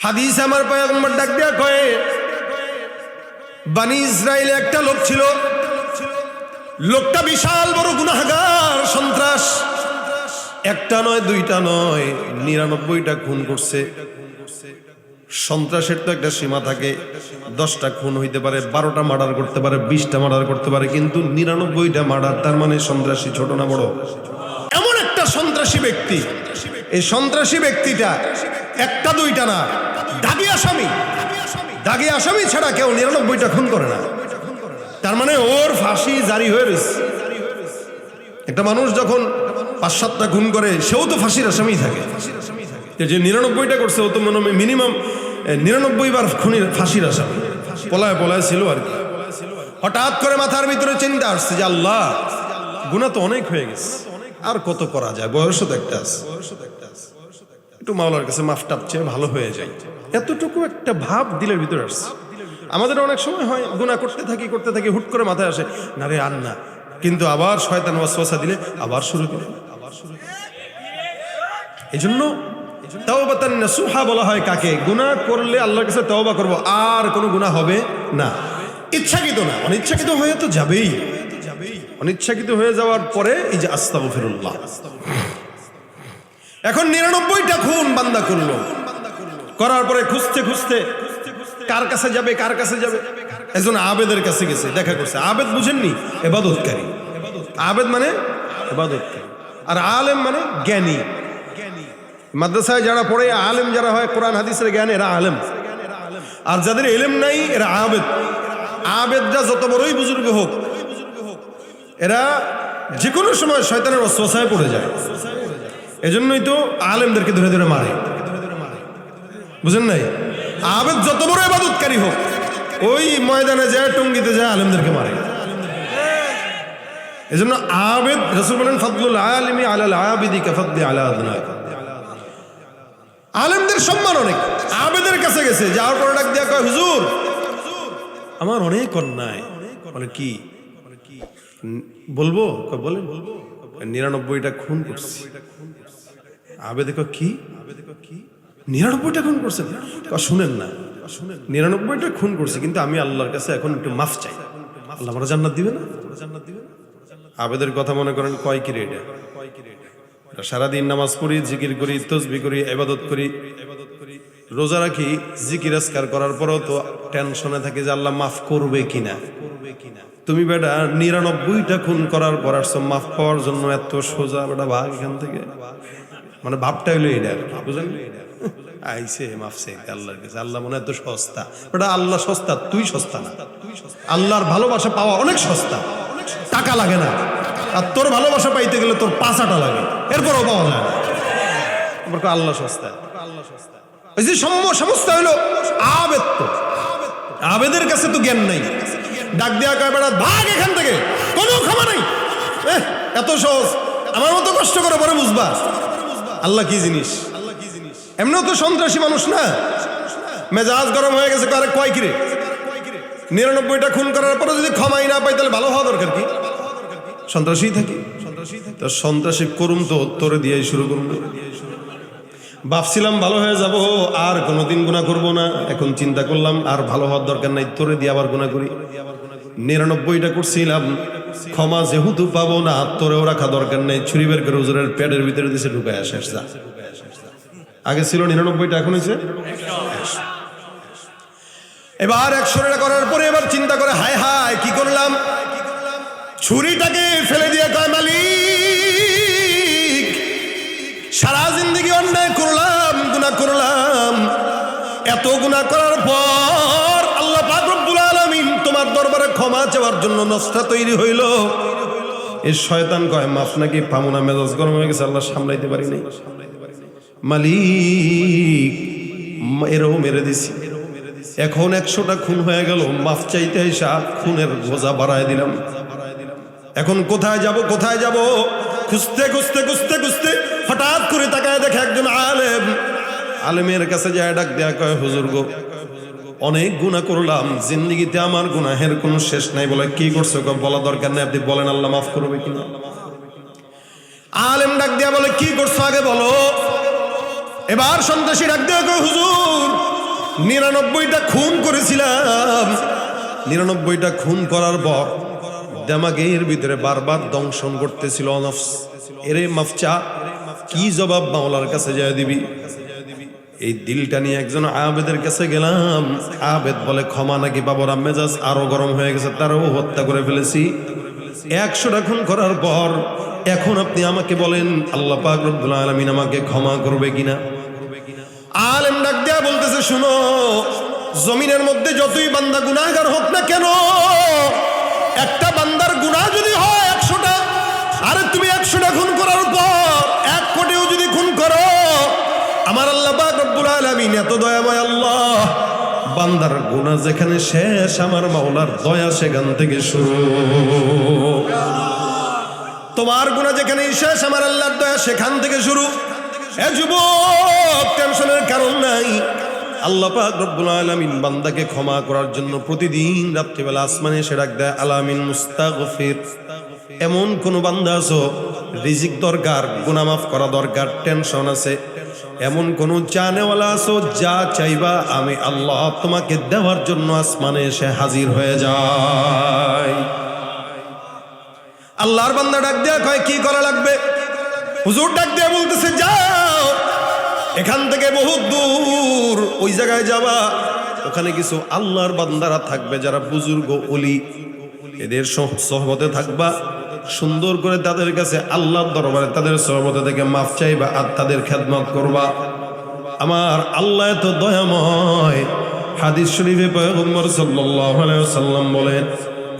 হাদিস আমার পয়গম্বর ডাক দিয়া কয়ে, বানি ইসরায়েলে একটা লোক ছিল। লোকটা বিশাল বড় গুনাহগার, সন্ত্রাস। একটা নয়, দুইটা নয়, নিরানব্বইটা খুন করছে। সন্ত্রাসের তো একটা সীমা থাকে। দশটা খুন হইতে পারে, বারোটা মার্ডার করতে পারে, বিশটা মার্ডার করতে পারে, কিন্তু নিরানব্বইটা মার্ডার, তার মানে সন্ত্রাসী ছোট না বড়? এমন একটা সন্ত্রাসী ব্যক্তি। এই সন্ত্রাসী ব্যক্তিটা একটা দুইটা না দাগি আসামি। দাগি আসামি ছাড়া কেউ নিরানব্বইটা খুন করে না। তার মানে ওর ফাঁসি জারি হয়ে রয়েছে একটা মানুষ যখন পাঁচ সাতটা খুন করে, সেও তো ফাঁসির আসামি থাকে। যে নিরানব্বইটা করছে, ও তো মনে মিনিমাম নিরানব্বই বার খুনির ফাঁসির আসামি। পলায় পলায় ছিল আর কি। হঠাৎ করে মাথার ভিতরে চিন্তা আসছে যে আল্লাহ গুণা তো অনেক হয়ে গেছে। আর কত করা যায়? বয়সও তো একটা আছে। একটু মাওলার কাছে মাফ টাপ চেয়ে ভালো হয়ে যায়। এতটুকু একটা ভাব দিলের ভিতরে আসছে। আমাদের অনেক সময় হয় গুণা করতে থাকি করতে থাকি, হুট করে মাথায় আসে, না রে, আর না। কিন্তু আবার শয়তান ওয়াসওয়াসা দিলে আবার শুরু করে। এই জন্য তাওবাতান নাসুহা বলা হয় কাকে? গুনাহ করলে আল্লাহর কাছে তওবা করব, আর কোনো গুনাহ হবে না। ইচ্ছাকৃত না, অনিচ্ছাকৃত হয়ে তো যাবেই। অনিচ্ছাকৃত হয়ে যাওয়ার পরে এই যে আস্তাগফিরুল্লাহ। এখন নিরানব্বইটা খুন বান্দা করল। করার পরে খুঁজতে খুঁজতে কার কাছে যাবে, কার কাছে যাবে? একজন আবেদের কাছে গেছে, দেখা করছে। আবেদ বুঝেননি? এবাদতকারী। আবেদ মানে আর আলেম মানে জ্ঞানী। মাদ্রাসায় যারা পড়ে, আলেম যারা হয়, কোরআন, হাদিসের জ্ঞান, এরা আলেম। আর যাদের এলেম নাই, এরা আবেদ। আবেদরা যত বড়ই বুজুর্গ হোক, এরা যে কোনো সময় শয়তানের অশ্বাসায় পড়ে যায়। এজন্যই তো আলেমদেরকে ধরে ধরে মারে। বুঝেন নাই? আবেদ যত বড় এবাদতকারী হোক, ওই ময়দানে যায়, টঙ্গিতে যায়, আলেমদেরকে মারে। এজন্য আবেদ, রসুল বলেন, ফদলুল আলমি আলাল আবিদি কাফদ্দি আলা আলেমদের সম্মান অনেক। আবেদের কাছে গেছে যাওয়ার পর ডাক দিয়া কয়, হুজুর, আমার অনেক অন্যায়। বলে, কি? বলব? বলেন। বলব নিরানব্বইটা খুন করছি। আবেদে কয় কি? নিরানব্বইটা খুন করছেন শুনেন না। নিরানব্বইটা খুন করছি, কিন্তু আমি আল্লাহর কাছে এখন একটু মাফ চাই। আল্লাহ আমরা জান্নাত দিবে না? আবেদের কথা মনে করেন, কয় কি রে এটা কয় কি রে এটা এটা সারাদিন নামাজ পড়ি, জিকির করি, তসবি করি এবাদত করি। রোজা রাখি, জিকির আজকার করার পরও তো টেনশনে থাকে যে আল্লাহ মাফ করবে কিনা করবে কিনা। তুমি বেটা নিরানব্বইটা খুন করার পর আসছো, মাফ পাওয়ার জন্য এত সোজা বেটা ভাগ এখান থেকে। মানে ভাবটা হইল এটা বুঝলেন? আইসে আল্লাহর কাছে। আল্লাহ মনে এত সস্তা। আল্লাহ সস্তা, তুই সস্তা না। আল্লাহর ভালোবাসা পাওয়া অনেক সস্তা। টাকা লাগে না। আর তোর ভালোবাসা পাইতে গেলে তোর পাঁচাটা লাগে। এরপরও পাওয়া যায় না। আল্লাহ সস্তা আল্লাহ সস্তা। ওই যে সম- সমস্ত হইল আবেদ তো। আবেদের কাছে তো জ্ঞান নাই। ডাক দেওয়া কয়, বেড়া, ভাগ এখান থেকে। কোনো ক্ষমা নাই। এত সহজ। আমার মতো কষ্ট করে পরে বুঝবা। আল্লাহ কি জিনিস? এমনিও তো সন্ত্রাসী মানুষ না। মেজাজ গরম হয়ে গেছে আরে, কয় কিরে নিরানব্বইটা খুন করার পরে যদি ক্ষমাই না পাই, তাহলে ভালো হওয়া দরকার কি? সন্ত্রাসী থাকি। তো সন্ত্রাসী করুম তো তোরে দিয়ে শুরু করুন ভাবছিলাম ভালো হয়ে যাব, আর কোনোদিন গুণা করব না। এখন চিন্তা করলাম, আর ভালো হওয়ার দরকার নাই, তোরে দিয়ে আবার গুণা করি। নিরানব্বইটা করছিলাম, ক্ষমা যেহেতু পাবো না তোরেও রাখা দরকার নেই, ছুরি বের করে হুজুরের পেটের ভিতরে দিছে, ঢুকায় আসে যা। আগে ছিল নিরানব্বইটা, এখন হয়েছে এবার একশো টাকা করার পরে এবার চিন্তা করে, হায় হায়, কি করলাম? ছুরিটাকে ফেলে দিয়ে কয়, মালিক করলাম। এত গুনাহ করার পর আল্লাহ পাক রব্বুল আলামিন তোমার দরবারে ক্ষমা চাওয়ার জন্য নষ্টা তৈরি হইল। এই শয়তান কয়, মাফ নাকি? পামুনা মেজাজ গরম হয়ে গেছে, আল্লাহ সামলাইতে পারি নাই। মালিক এরও মেরে দিছি। এখন একশোটা খুন হয়ে গেল, মাফ চাইতে এসা খুনের বোঝা বাড়ায় দিলাম। এখন কোথায় যাব কোথায় যাব? খুঁজতে খুঁজতে খুঁজতে খুঁজতে হঠাৎ করে তাকায় দেখে একজন আলেম আলেমের কাছে যায়, ডাক দেয়া কয়, হুজুর গো, অনেক গুণা করলাম, জিন্দিগিতে আমার গুনাহের কোনো শেষ নাই বলে কি করছ বলা দরকার নেই, আপনি বলেন, আল্লাহ মাফ করবে কিনা? আলেম ডাক দিয়া বলে, কি করছ আগে বলো? এবার সন্ত্রাসী ডাক দেয়া কয়, হুজুর, নিরানব্বইটা খুন করেছিলাম। নিরানব্বইটা খুন করার পর দেমাগের ভিতরে বারবার দংশন করতেছিল অনফস। এরে মাফচা, কি জবাব মাওলার কাছে যায় দিবি? এই দিলটা নিয়ে একজন আবেদের কাছে গেলাম। আবেদ বলে, ক্ষমা নাকি বাবর, মেজাজ আরও গরম হয়ে গেছে, তারও হত্যা করে ফেলেছি। একশোটা খুন করার পর এখন আপনি আমাকে বলেন, আল্লাহ পাক রব্বুল আলামিন আমাকে ক্ষমা করবে কিনা? আলেম ডাক দেয়া বলতেছে, শুনো, জমিনের মধ্যে যতই বান্দা গুনাহগার হোক না কেন, একটা বান্দার গুনাহ যদি হয় একশোটা, আরে তুমি একশোটা খুন করার পর আলামিন এত দয়াময় আল্লাহ। বান্দার গুনাহ যেখানে শেষ, আমার মাওলার দয়া সেখান থেকে শুরু। তোমার গুণা যেখানে শেষ, আমার আল্লাহর দয়া সেখান থেকে শুরু। এ যুবক, টেনশনের কারণ নাই। আল্লাহ পাক রব্বুল আলামিন বান্দাকে ক্ষমা করার জন্য প্রতিদিন রাত্রিবেলা আসমানে এসে ডাক দেয়, আলামিন মুস্তাগফির। এমন কোন বান্দা আছো, রিজিক দরকার, গুনাহ মাফ করা দরকার, টেনশন আছে। এমন কোন চানেওয়ালা আছো, যা চাইবা আমি আল্লাহ তোমাকে দেওয়ার জন্য আসমানে এসে হাজির হয়ে যায় আল্লাহর বান্দা ডাক দেয়া কয়, কি করা লাগবে? হুজুর ডাক দেয়া বলতেছে, যাও, এখান থেকে বহুত দূর, ওই জায়গায় যাবা। ওখানে কিছু আল্লাহর বান্দারা থাকবে, যারা বুজুর্গ, অলি, এদের সহ- সহবতে থাকবা। সুন্দর করে তাদের কাছে আল্লাহর দরবারে তাদের সহবতে থেকে মাফ চাইবা আর তাদের খেদমত করবা। আমার আল্লাহ এত দয়াময়। হাদিস শরীফে পয়গম্বর ওয়াসাল্লাম বলেন,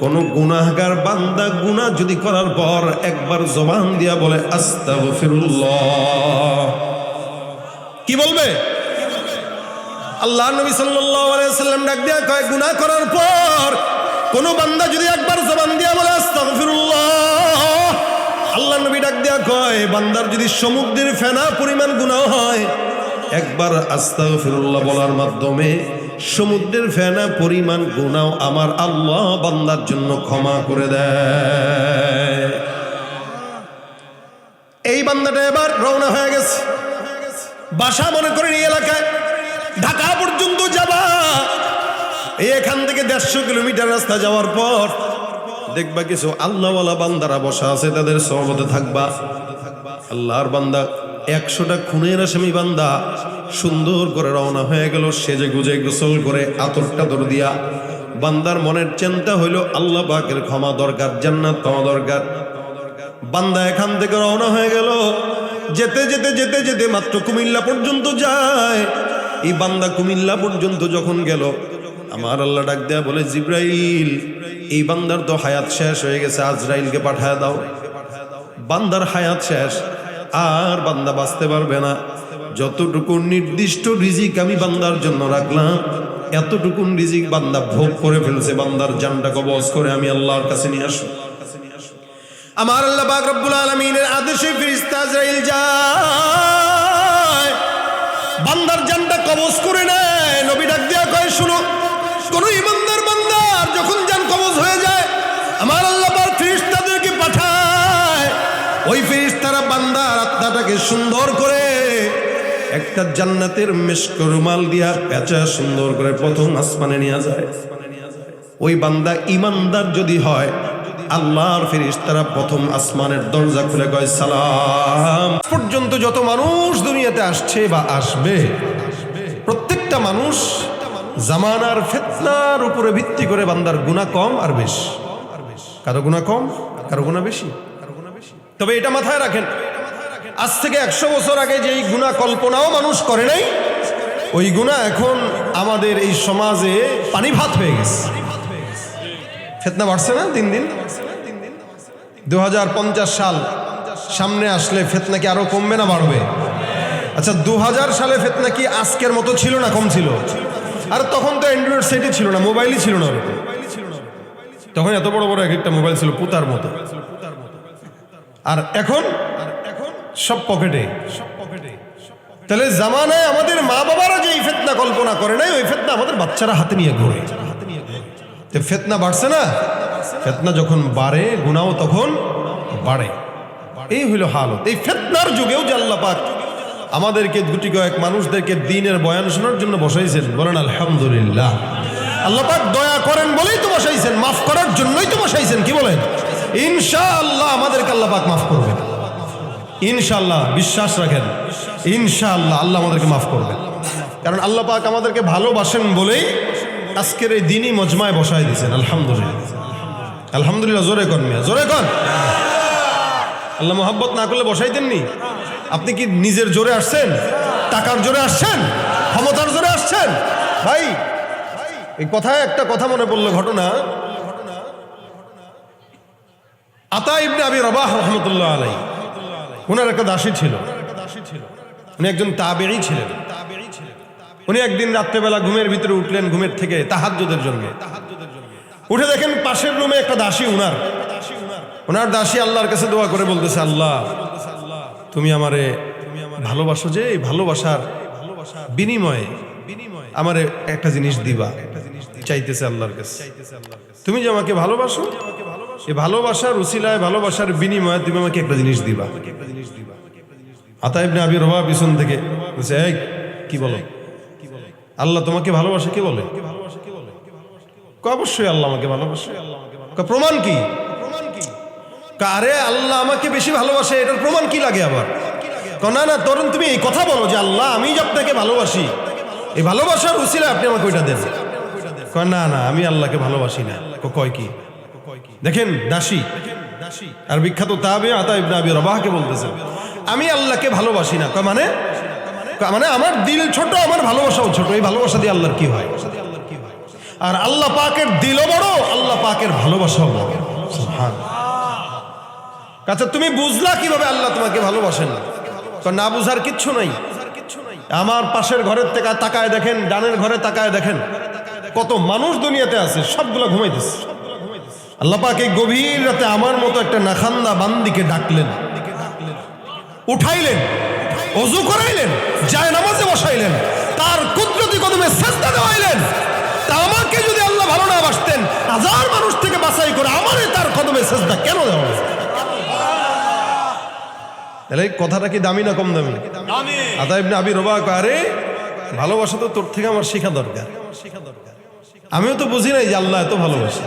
কোন গুনাহগার বান্দা গুনাহ যদি করার পর একবার জবান দিয়া বলে, আস্তাগফিরুল্লাহ। কি বলবে? আল্লাহ নবী ওয়াসাল্লাম ডাক দিয়া কয়, গুনাহ করার পর কোন বান্দা যদি একবার জবান দিয়া বলে, আস্তাগফিরুল্লাহ। আল্লাহ নবী ডাক দিয়া কয়, বান্দার যদি সমুদ্রের ফেনা পরিমাণ গুনাহ হয়, একবার আস্তাগফিরুল্লাহ বলার মাধ্যমে সমুদ্রের ফেনা পরিমাণ গুনাহ আমার আল্লাহ বান্দার জন্য ক্ষমা করে দেয়। এই বান্দাটা এবার রওনা হয়ে গেছে। বাসা মনে করেন এই এলাকায়। ঢাকা পর্যন্ত যাবা। এখান থেকে দেড়শো কিলোমিটার রাস্তা যাওয়ার পর দেখবা কিছু আল্লাহওয়ালা বান্দারা বসা আছে, তাদের সহবতে থাকবা। আল্লাহর বান্দা, একশোটা খুনের আসামি বান্দা সুন্দর করে রওনা হয়ে গেল, সেজে গুজে গোসল করে আতর টাতর দিয়া। বান্দার মনের চিন্তা হইল, আল্লাহ পাকের ক্ষমা দরকার, জান্নাত ক্ষমা দরকার। বান্দা এখান থেকে রওনা হয়ে গেল, যেতে যেতে যেতে যেতে মাত্র কুমিল্লা পর্যন্ত যায়। এই বান্দা কুমিল্লা পর্যন্ত যখন গেল আমার আল্লাহ ডাক দেয়া বলে, জিব্রাইল, এই বান্দার তো হায়াত শেষ হয়ে গেছে, আজরাইলকে পাঠায় দাও। বান্দার হায়াত শেষ, আর বান্দা বাঁচতে পারবে না। যতটুকু নির্দিষ্ট রিজিক আমি বান্দার জন্য রাখলাম এতটুকু রিজিক বান্দা ভোগ করে ফেলছে, বান্দার জানটা কবজ করে আমি আল্লাহর কাছে নিয়ে আসব আমার আল্লাহ পাক রব্বুল আলামিনের আদেশে ফেরেশতা আজরাইল যায়। বান্দার জানটা কবজ করে নেয়। নবী ডাক দিয়া কয়, শুনো কোন ইমানদার বান্দার যখন জান কবজ হয়ে যায়, আমার আল্লাহ পাক ফেরেশতাদেরকে পাঠায়। ওই ফেরেশতারা বান্দার আত্মাটাকে সুন্দর করে একটা জান্নাতের মেশক রুমাল দিয়া পেঁচা সুন্দর করে প্রথম আসমানে নিয়ে যায়। ওই বান্দা ইমানদার যদি হয়, আল্লাহর ফিরিস তারা প্রথম আসমানের দরজা খুলে কয়, সালাম। পর্যন্ত যত মানুষ দুনিয়াতে আসছে বা আসবে, প্রত্যেকটা মানুষ জামানার ফেতনার উপরে ভিত্তি করে বান্দার গুণা কম আর বেশি। কারও গুণা কম, কারও গুণা বেশি। তবে এটা মাথায় রাখেন, আজ থেকে একশো বছর আগে যেই গুণা কল্পনাও মানুষ করে নাই, ওই গুণা এখন আমাদের এই সমাজে পানি ভাত হয়ে গেছে। ফেতনা বাড়ছে না দিন দিন? দু হাজার পঞ্চাশ সাল সামনে আসলে ফেতনা কি আরও কমবে না বাড়বে? আচ্ছা দু হাজার সালে ফেতনা কি আজকের মতো ছিল না কম ছিল? আর তখন তো অ্যান্ড্রয়েড সেটই ছিল না, মোবাইলই ছিল না। তখন এত বড় বড় এক একটা মোবাইল ছিল পুতার মতো। আর এখন? সব পকেটে। সব পকেটে তাহলে জামানায় আমাদের মা বাবারা যে এই ফেতনা কল্পনা করে নাই, ওই ফেতনা আমাদের বাচ্চারা হাতে নিয়ে ঘোরে। তো ফেতনা বাড়ছে না? ফেতনা যখন বাড়ে গুনাও তখন বাড়ে। এই হইল হালত। এই ফেতনার যুগেও যে পাক আমাদেরকে গুটি কয়েক মানুষদেরকে দিনের বয়ান শোনার জন্য বসাইছেন। বলেন, আলহামদুলিল্লাহ। আল্লাহ পাক দয়া করেন বলেই তো বসাইছেন, মাফ করার জন্যই তো বসাইছেন, কি বলেন? ইনশাআল্লাহ আমাদেরকে আল্লাহ পাক মাফ করবেন। ইনশাআল্লাহ, বিশ্বাস রাখেন, ইনশাআল্লাহ আল্লাহ আমাদেরকে মাফ করবেন। কারণ আল্লাহ পাক আমাদেরকে ভালোবাসেন বলেই আজকের এই দিনই মজমায় বসায় দিয়েছেন, আলহামদুলিল্লাহ। আলহামদুলিল্লাহ, জোরে কন মিয়া, জোরে কন আল্লাহ মোহাব্বত না করলে বসাই দেননি আপনি কি নিজের জোরে আসছেন? টাকার জোরে আসছেন? ক্ষমতার জোরে আসছেন? ভাই, এই কথায় একটা কথা মনে পড়ল ঘটনা। আতা ইবনে আবি রবাহ রহমতুল্লাহ আলাই ওনার একটা দাসী ছিল। উনি একজন তাবেড়ি ছিলেন। উনি একদিন রাত্রেবেলা ঘুমের ভিতরে উঠলেন, ঘুমের থেকে তাহাজ্জুদের জন্য। উঠে দেখেন পাশের রুমে একটা দাসী উনার। ওনার দাসী আল্লাহর কাছে দোয়া করে বলতেছে, আল্লাহ তুমি আমারে ভালোবাসো যে, এই ভালোবাসার বিনিময়ে আমারে একটা জিনিস দিবা, চাইতেছে আল্লাহর কাছে। তুমি যে আমাকে ভালোবাসো, এই ভালোবাসার উসিলায়, ভালোবাসার বিনিময়ে তুমি আমাকে একটা জিনিস দিবা। আতাইবনে আবি রবা পিছন থেকে কি বলো? আল্লাহ তোমাকে ভালোবাসে কি বলে? অবশ্যই আল্লাহ আমাকে ভালোবাসে। প্রমাণ কি? কারে আল্লাহ আমাকে বেশি ভালোবাসে? এটার প্রমাণ কি লাগে আবার? না না তরুণ তুমি এই কথা বলো যে আল্লাহ আমি যে আপনাকে ভালোবাসি। এই ভালোবাসার উসিলা আপনি আমাকে ওইটা দেন। না না আমি আল্লাহকে ভালোবাসি না। কয়, কি? দেখেন দাসী। আর বিখ্যাত তাবে আতা ইবনে আবি রবাহকে বলতেছেন আমি আল্লাহকে ভালোবাসি না। মানে? মানে আমার দিল ছোট আমার ভালোবাসাও ছোট। এই ভালোবাসা দিয়ে আল্লাহর কি হয়? আর আল্লাহ পাকের দিলও বড় আল্লাহ পাকের ভালোবাসাও বড়। সুবহান। আচ্ছা তুমি বুঝলা কীভাবে আল্লাহ তোমাকে ভালোবাসেন? না বুঝার কিচ্ছু নাই। আমার পাশের ঘরের থেকে তাকায় দেখেন, ডানের ঘরে তাকায় দেখেন, কত মানুষ দুনিয়াতে আছে, সবগুলো ঘুমাইতেছে আল্লাহ পাক এই গভীর রাতে আমার মতো একটা নাখান্দা বান্দিকে ডাকলেন। উঠাইলেন, অজু করাইলেন, যায় নামাজে বসাইলেন, তার কুদরতি কদমে চেষ্টা দেওয়াইলেন। তা আমাকে যদি আল্লাহ ভালো না বাসতেন, হাজার মানুষ থেকে বাছাই করে আমারে তার কদমে চেষ্টা কেন দেওয়া? তাহলে কথাটা কি দামি না কম দামি? ইবনে আবি রবা আরে ভালোবাসা তো তোর থেকে আমার শেখা দরকার। আমিও তো বুঝি নাই যে আল্লাহ এত ভালোবাসে।